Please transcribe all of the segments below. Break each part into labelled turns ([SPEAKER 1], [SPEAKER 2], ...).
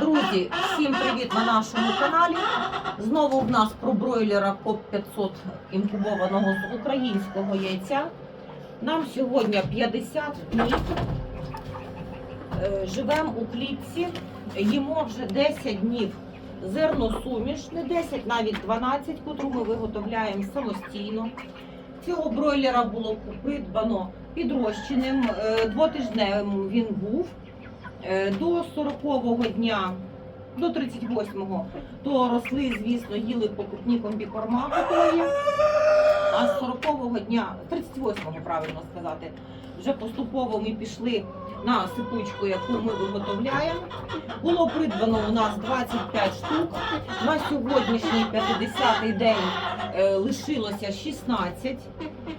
[SPEAKER 1] Друзі, всім привіт на нашому каналі. Знову в нас про бройлера КОП 500 інкубованого з українського яйця. Нам сьогодні 50 днів. Е, Живемо у клітці, їмо вже 10 днів зерносуміш, не 10, навіть 12, котру ми виготовляємо самостійно. Цього бройлера було придбано підрощеним, е, двотижневим він був. Е, До 40-го дня, до 38-го, то росли, звісно, їли покупні комбікорма готові. А з 40-го дня, 38-го, правильно сказати, вже поступово ми пішли на сипучку, яку ми виготовляємо. Було придбано у нас 25 штук. На сьогоднішній 50-й день е, лишилося 16.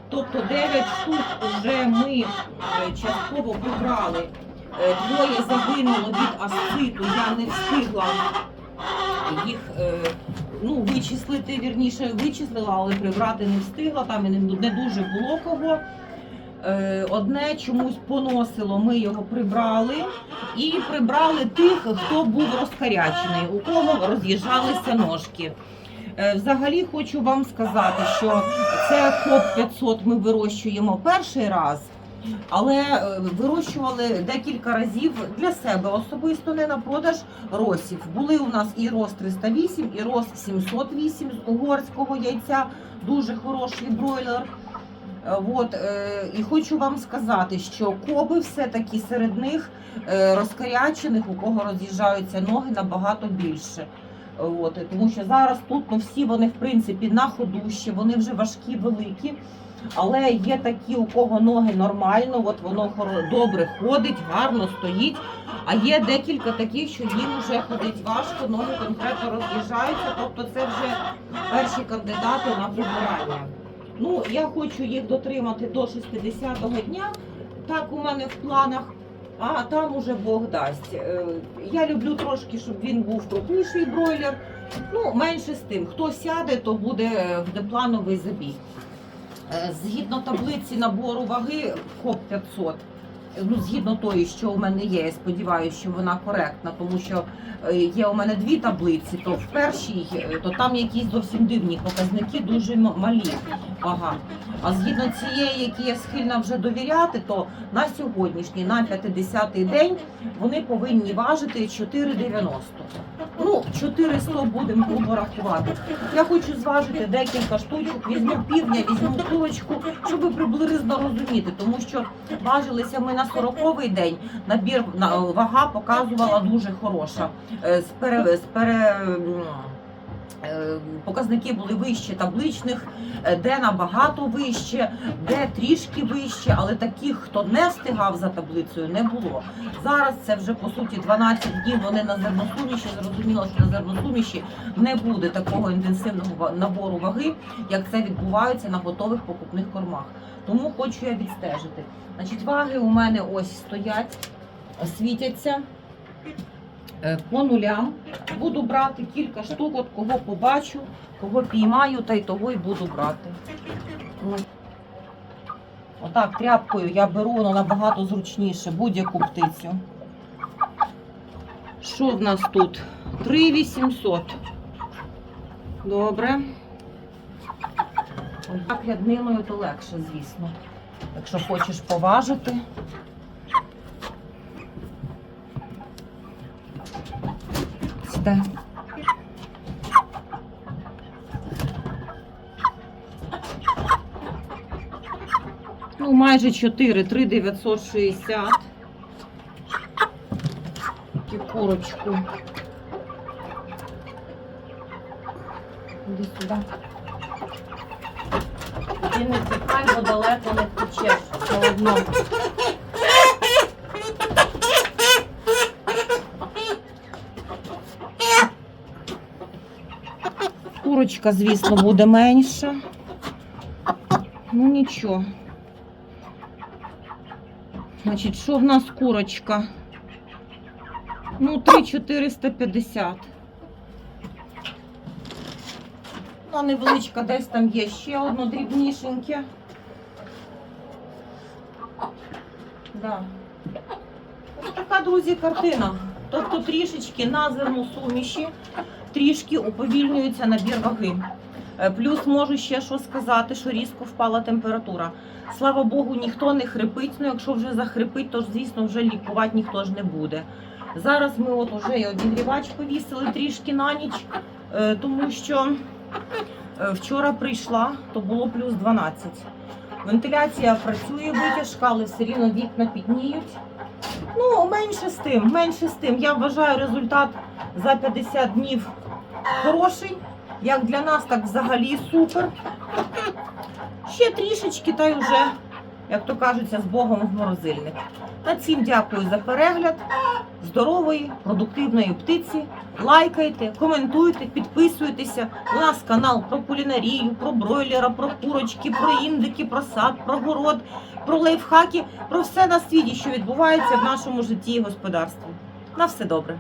[SPEAKER 1] Тобто 9 штук вже ми е, частково прибрали. Е, Двоє загинуло від асциту, я не встигла їх е, ну, вичислити, вірніше вичислила, але прибрати не встигла, там і не, дуже було кого. Е, Одне чомусь поносило, ми його прибрали і прибрали тих, хто був розкарячений, у кого роз'їжджалися ножки. Взагалі хочу вам сказати, що це КОП 500 ми вирощуємо перший раз. Але е, вирощували декілька разів для себе особисто не на продаж росів. Були у нас і рос 308, і рос 708 з угорського яйця. Дуже хороший бройлер. Е, От, е, і хочу вам сказати, що коби все-таки серед них розкарячених, у кого роз'їжджаються ноги, набагато більше. От, тому що зараз тут ну, всі вони в принципі на ходу ще, вони вже важкі, великі. Але є такі, у кого ноги нормально, от воно добре ходить, гарно стоїть. А є декілька таких, що їм вже ходить важко, ноги конкретно роз'їжджаються. Тобто це вже перші кандидати на прибирання. Ну, я хочу їх дотримати до 60-го дня. Так у мене в планах. А там уже Бог дасть. Е, Я люблю трошки, щоб він був крупніший бройлер. Ну, менше з тим. Хто сяде, то буде е, внеплановий забій. Е, Згідно таблиці набору ваги КОП 500, е, ну згідно тої, що у мене є, я сподіваюся, що вона коректна, тому що е, є у мене дві таблиці, то в першій, е, то там якісь зовсім дивні показники, дуже малі вага. А згідно цієї, які я схильна вже довіряти, то на сьогоднішній, на 50-й день, вони повинні важити 4,90. Ну, 400 будемо грубо рахувати. Я хочу зважити декілька штучок, візьму півня, візьму курочку, щоб приблизно розуміти, тому що важилися ми на 40-й день. Набір на вага показувала дуже хороша. Е, З пере, з пере, Показники були вище табличних, е, де набагато вище, де трішки вище, але таких, хто не встигав за таблицею, не було. Зараз це вже по суті 12 днів. Вони на зерносуміші. Зрозуміло, що на зерносуміші не буде такого інтенсивного набору ваги, як це відбувається на готових покупних кормах. Тому хочу я відстежити. Значить, ваги у мене ось стоять, світяться. Е, По нулям буду брати кілька штук, от кого побачу, кого піймаю, та й того й буду брати. Отак тряпкою я беру, воно набагато зручніше будь-яку птицю. Що в нас тут? 3800. Добре. Ой, Так рядниною то легше, звісно. Якщо хочеш поважити. Сте. Ну, майже 4, 3,960. Таку курочку. Іди сюди. Ти не тікай, далеко не втечеш. Все Курочка, звісно, буде менша. Ну нічого. Значить, що в нас курочка? Ну, 3,450. Вона невеличка, десь там є ще одно дрібнішеньке. Да. Ось така, друзі, картина. Тобто трішечки на зерносуміші, трішки уповільнюється набір ваги. Е, Плюс можу ще що сказати, що різко впала температура. Слава Богу, ніхто не хрипить. Ну, якщо вже захрипить, то звісно вже лікувати ніхто ж не буде. Зараз ми от уже і обігрівач повісили трішки на ніч, е, тому що е, вчора прийшла, то було плюс 12. Вентиляція працює витяжка, але все рівно вікна підніють. Ну, менше з тим, менше з тим. Я вважаю результат за 50 днів хороший. Як для нас, так взагалі супер. Ще трішечки, та й вже, як то кажеться, з Богом в морозильник. На всім дякую за перегляд. Здорової, продуктивної птиці. Лайкайте, коментуйте, підписуйтеся. У нас канал про кулінарію, про бройлера, про курочки, про індики, про сад, про город, про лайфхаки, про все на світі, що відбувається в нашому житті і господарстві. На все добре.